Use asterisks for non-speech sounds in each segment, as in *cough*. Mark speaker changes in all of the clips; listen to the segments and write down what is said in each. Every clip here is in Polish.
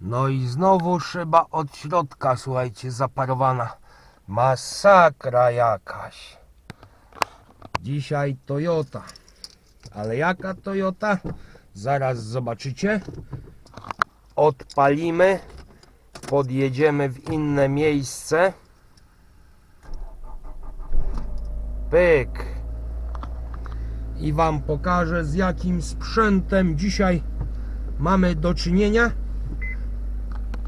Speaker 1: No i znowu szyba od środka, słuchajcie, zaparowana. Masakra jakaś. Dzisiaj Toyota. Ale jaka Toyota? Zaraz zobaczycie. Odpalimy. Podjedziemy w inne miejsce. Pyk. I Wam pokażę z jakim sprzętem dzisiaj mamy do czynienia.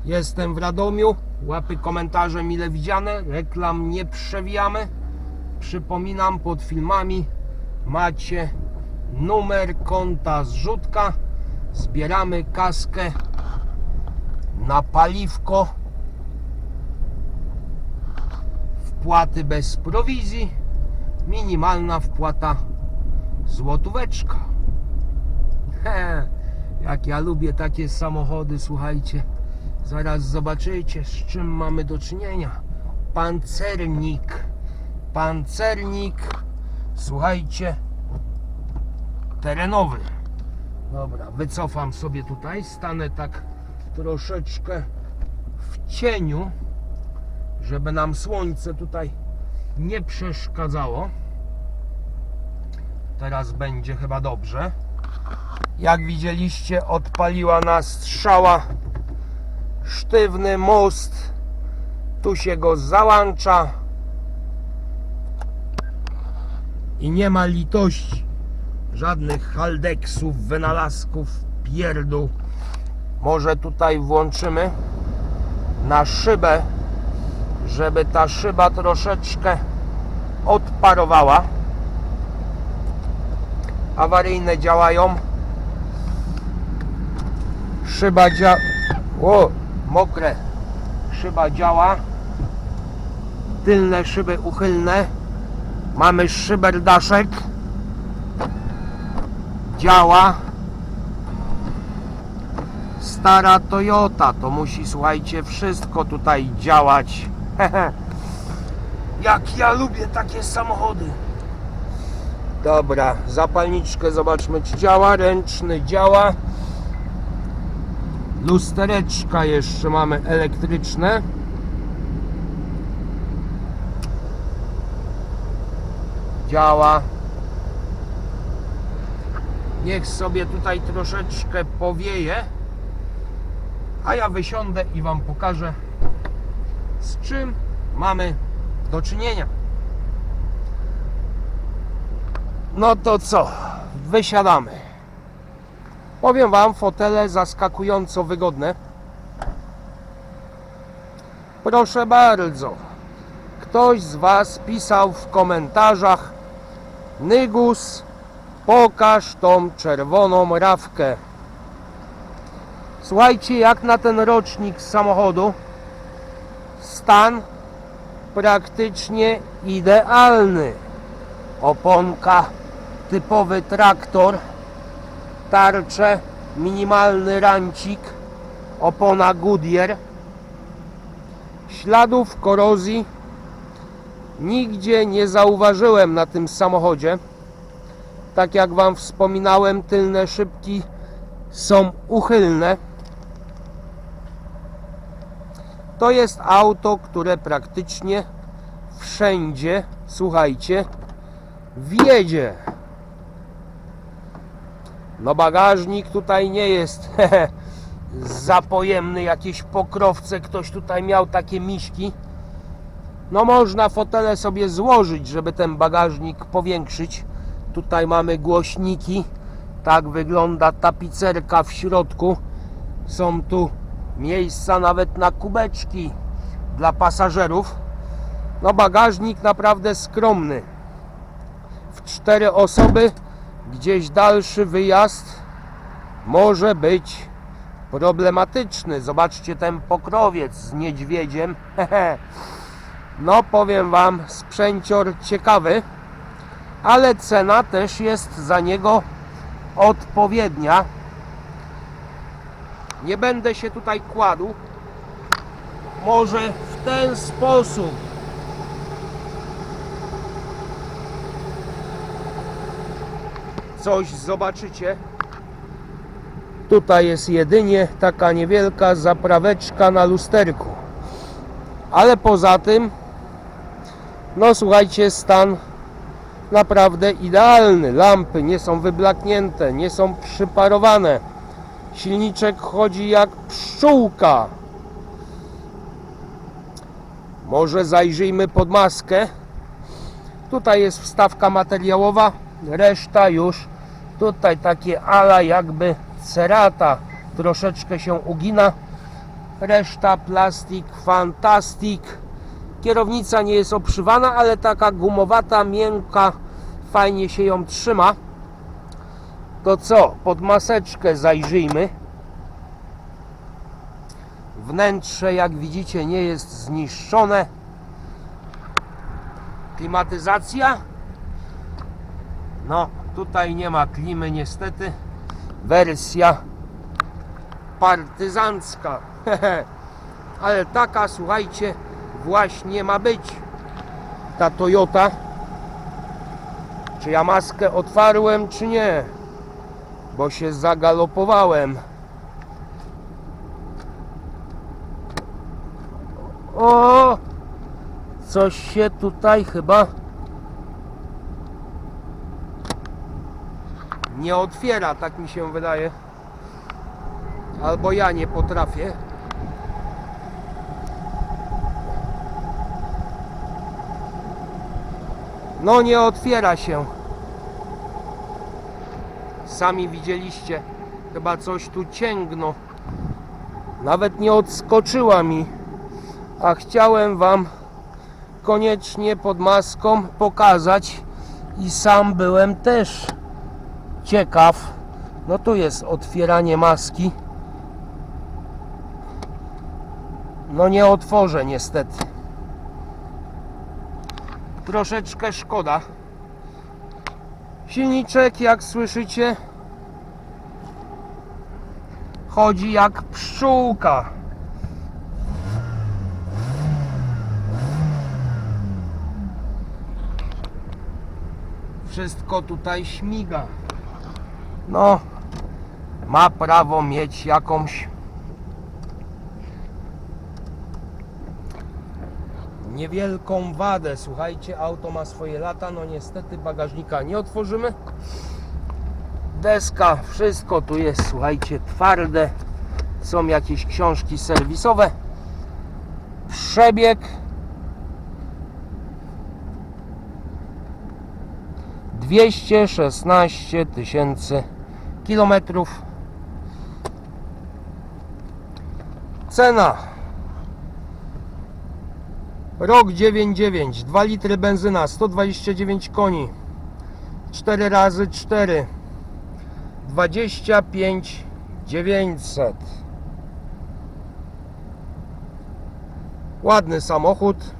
Speaker 1: Jestem w Radomiu. Łapy komentarze mile widziane. Reklam nie przewijamy. Przypominam pod filmami macie numer konta zrzutka. Zbieramy kaskę na paliwko. Wpłaty bez prowizji. Minimalna wpłata złotóweczka. He, *laughs* jak ja lubię takie samochody, słuchajcie. Zaraz zobaczycie, z czym mamy do czynienia. Pancernik. Pancernik, słuchajcie, terenowy. Dobra, wycofam sobie tutaj. Stanę tak troszeczkę w cieniu, żeby nam słońce tutaj nie przeszkadzało. Teraz będzie chyba dobrze. Jak widzieliście, odpaliła nas strzała. Sztywny most. Tu się go załącza. I nie ma litości. Żadnych haldeksów, wynalazków, pierdół. Może tutaj włączymy na szybę, żeby ta szyba troszeczkę odparowała. Awaryjne działają. Szyba działa. Mokre. Szyba działa. Tylne szyby uchylne. Mamy szyberdaszek. Działa. Stara Toyota, to musi, słuchajcie, wszystko tutaj działać. *laughs* Jak ja lubię takie samochody. Dobra, zapalniczkę zobaczmy, czy działa. Ręczny działa. Lustereczka jeszcze mamy elektryczne. Działa. Niech sobie tutaj troszeczkę powieje. A ja wysiądę i Wam pokażę, z czym mamy do czynienia. No to co? Wysiadamy. Powiem Wam, fotele zaskakująco wygodne. Proszę bardzo. Ktoś z Was pisał w komentarzach Nygus, pokaż tą czerwoną rawkę. Słuchajcie, jak na ten rocznik samochodu stan praktycznie idealny. Oponka, typowy traktor, tarcze, minimalny rancik, opona Goodyear. Śladów korozji nigdzie nie zauważyłem na tym samochodzie. Tak jak Wam wspominałem, tylne szybki są uchylne. To jest auto, które praktycznie wszędzie, słuchajcie, wjedzie. No bagażnik tutaj nie jest *laughs* zapojemny, jakieś pokrowce, ktoś tutaj miał takie miśki. No można fotele sobie złożyć, żeby ten bagażnik powiększyć. Tutaj mamy głośniki. Tak wygląda tapicerka w środku. Są tu miejsca nawet na kubeczki dla pasażerów. No bagażnik naprawdę skromny. W cztery osoby gdzieś dalszy wyjazd może być problematyczny. Zobaczcie ten pokrowiec z niedźwiedziem. *laughs* No powiem Wam, sprzęcior ciekawy, ale cena też jest za niego odpowiednia. Nie będę się tutaj kładł. Może w ten sposób. Coś zobaczycie. Tutaj jest jedynie taka niewielka zapraweczka na lusterku. Ale poza tym, no słuchajcie, stan naprawdę idealny. Lampy nie są wyblaknięte, nie są przyparowane. Silniczek chodzi jak pszczółka. Może zajrzyjmy pod maskę. Tutaj jest wstawka materiałowa, reszta już tutaj takie ala jakby cerata troszeczkę się ugina. Reszta plastik, fantastik. Kierownica nie jest obszywana, ale taka gumowata, miękka, fajnie się ją trzyma. To co, pod maseczkę zajrzyjmy. Wnętrze, jak widzicie, nie jest zniszczone. Klimatyzacja? No, tutaj nie ma klimy niestety. Wersja partyzancka. *laughs* Ale taka, słuchajcie, właśnie ma być ta Toyota. Czy ja maskę otwarłem, czy nie? Bo się zagalopowałem. O! Coś się tutaj chyba nie otwiera, tak mi się wydaje. Albo ja nie potrafię. No nie otwiera się. Sami widzieliście. Chyba coś tu cięgno. Nawet nie odskoczyła mi. A chciałem wam koniecznie pod maską pokazać i sam byłem też ciekaw. No tu jest otwieranie maski. No nie otworzę niestety. Troszeczkę szkoda. Silniczek, jak słyszycie, chodzi jak pszczółka. Wszystko tutaj śmiga. No, ma prawo mieć jakąś niewielką wadę. Słuchajcie, auto ma swoje lata, no niestety bagażnika nie otworzymy. Deska, wszystko tu jest, słuchajcie, twarde. Są jakieś książki serwisowe. Przebieg 216 tysięcy kilometrów. Cena. Rok 99, 2 litry benzyna, 129 koni, 4 razy 4, 25 900. Ładny samochód,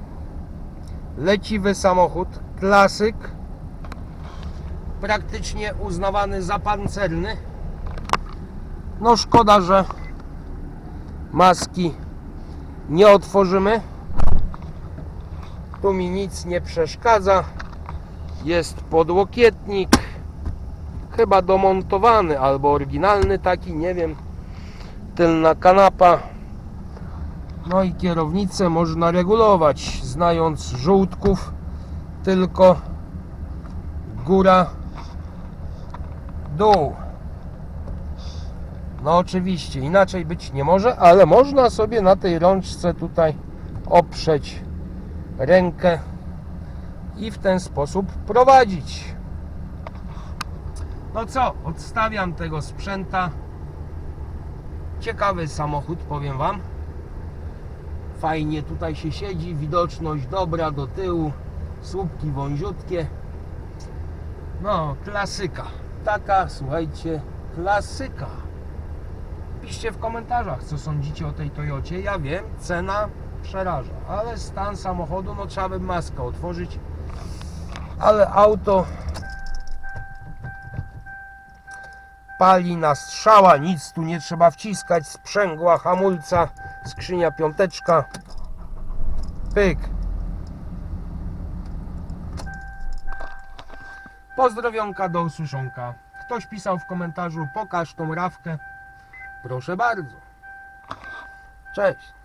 Speaker 1: leciwy samochód, klasyk, praktycznie uznawany za pancerny. No szkoda, że maski nie otworzymy. Tu mi nic nie przeszkadza. Jest podłokietnik. Chyba domontowany albo oryginalny taki, nie wiem. Tylna kanapa. No i kierownicę można regulować, znając żółtków. Tylko góra, dół. No oczywiście, inaczej być nie może, ale można sobie na tej rączce tutaj oprzeć rękę i w ten sposób prowadzić. No co, odstawiam tego sprzęta. Ciekawy samochód, powiem Wam. Fajnie tutaj się siedzi, widoczność dobra do tyłu, słupki wąziutkie. No, klasyka. Taka, słuchajcie, klasyka. Piszcie w komentarzach, co sądzicie o tej Toyocie. Ja wiem, cena przeraża, ale stan samochodu, no trzeba by maskę otworzyć. Ale auto pali na strzała, nic tu nie trzeba wciskać, sprzęgła, hamulca, skrzynia piąteczka. Pyk. Pozdrowionka do usłyszonka. Ktoś pisał w komentarzu, pokaż tą rawkę. Proszę bardzo. Cześć.